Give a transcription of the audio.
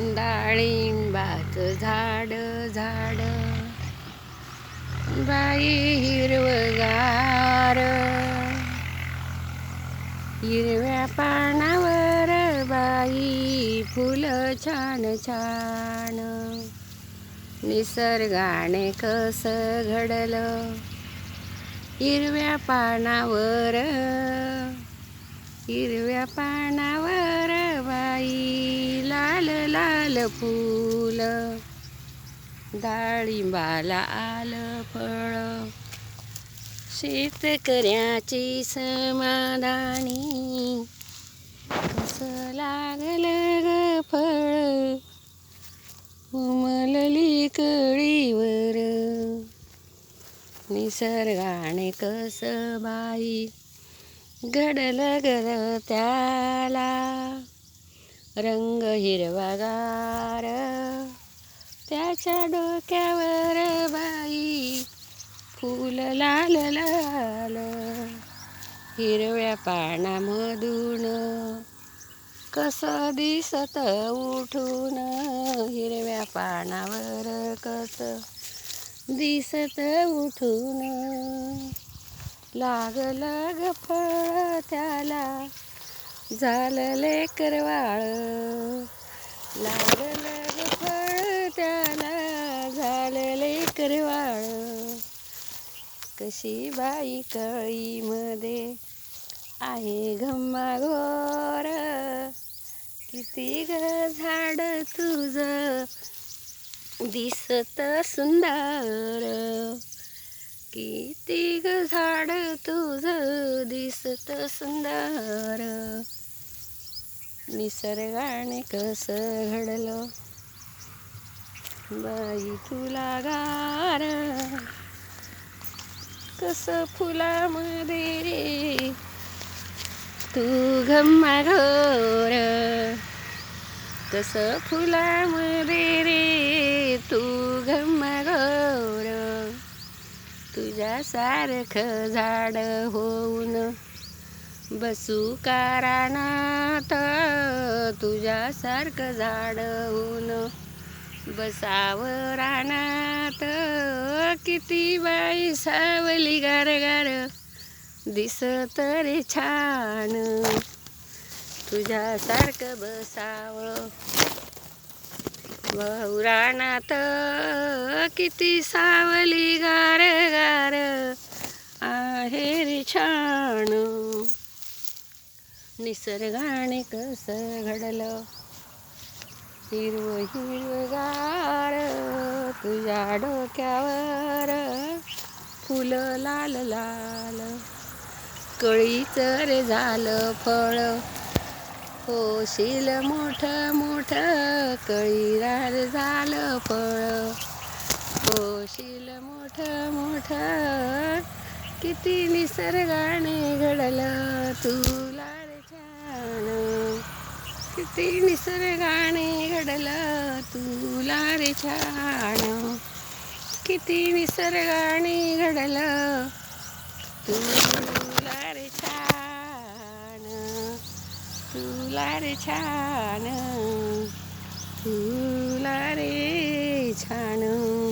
डाळिंबाचं झाड झाड. बाई हिरवगार. हिरव्या पानावर बाई फुलं छान छान. निसर्गाने कसं घडलं? हिरव्या पानावर. हिरव्या पानावर बाई लाल फूल डाळिंबाला आलं फळ. शेतकऱ्याची समाधानी कसं लागलं ग फळ? उमलली कळीवर. निसर्गाने कसं बाई घडलं गर त्याला? रंग हिरवागार. त्याच्या डोक्यावर बाई फुल लाल लाल. हिरव्या पानामधून कसं दिसत उठून. हिरव्या पानावर कसं दिसत उठून. लागलं ग फळ त्याला झालं करवाळ लागलं फळ त्याला झाले करवाळ कशी बाई कळीमध्ये आहे घम्माघोर किती ग झाड तुझं दिसत सुंदर. किती ग झाड तुझं दिसत सुंदर. निसर्गाने कसं घडलं? बाई तुला गार. कसं फुलामध्ये रे? तू घम्मा घोर कसं फुलामध्ये सारखं झाड होऊन बसू कारणात तुझ्यासारखं झाड होऊन बसावं रानात. किती बाई सावली गार गार दिस तरी छान. तुझ्यासारखं बसावं. भाऊ राणात किती सावली गार गार आहे छान. निसर्गाने कसं घडलं? हिरव हिरवगार तुझ्या डोक्यावर फुलं लाल लाल. कळीच रे झालं फळ. होशील मोठं मोठं कळीरार झालं फळ. होशील मोठं मोठं किती निसर्गाने घडलं तुला रे छान. किती निसर्गाने घडलं तुला रे छान. किती निसर्गाने घडलं तुला रे छान. तुला रे छान. फुलारे छानो।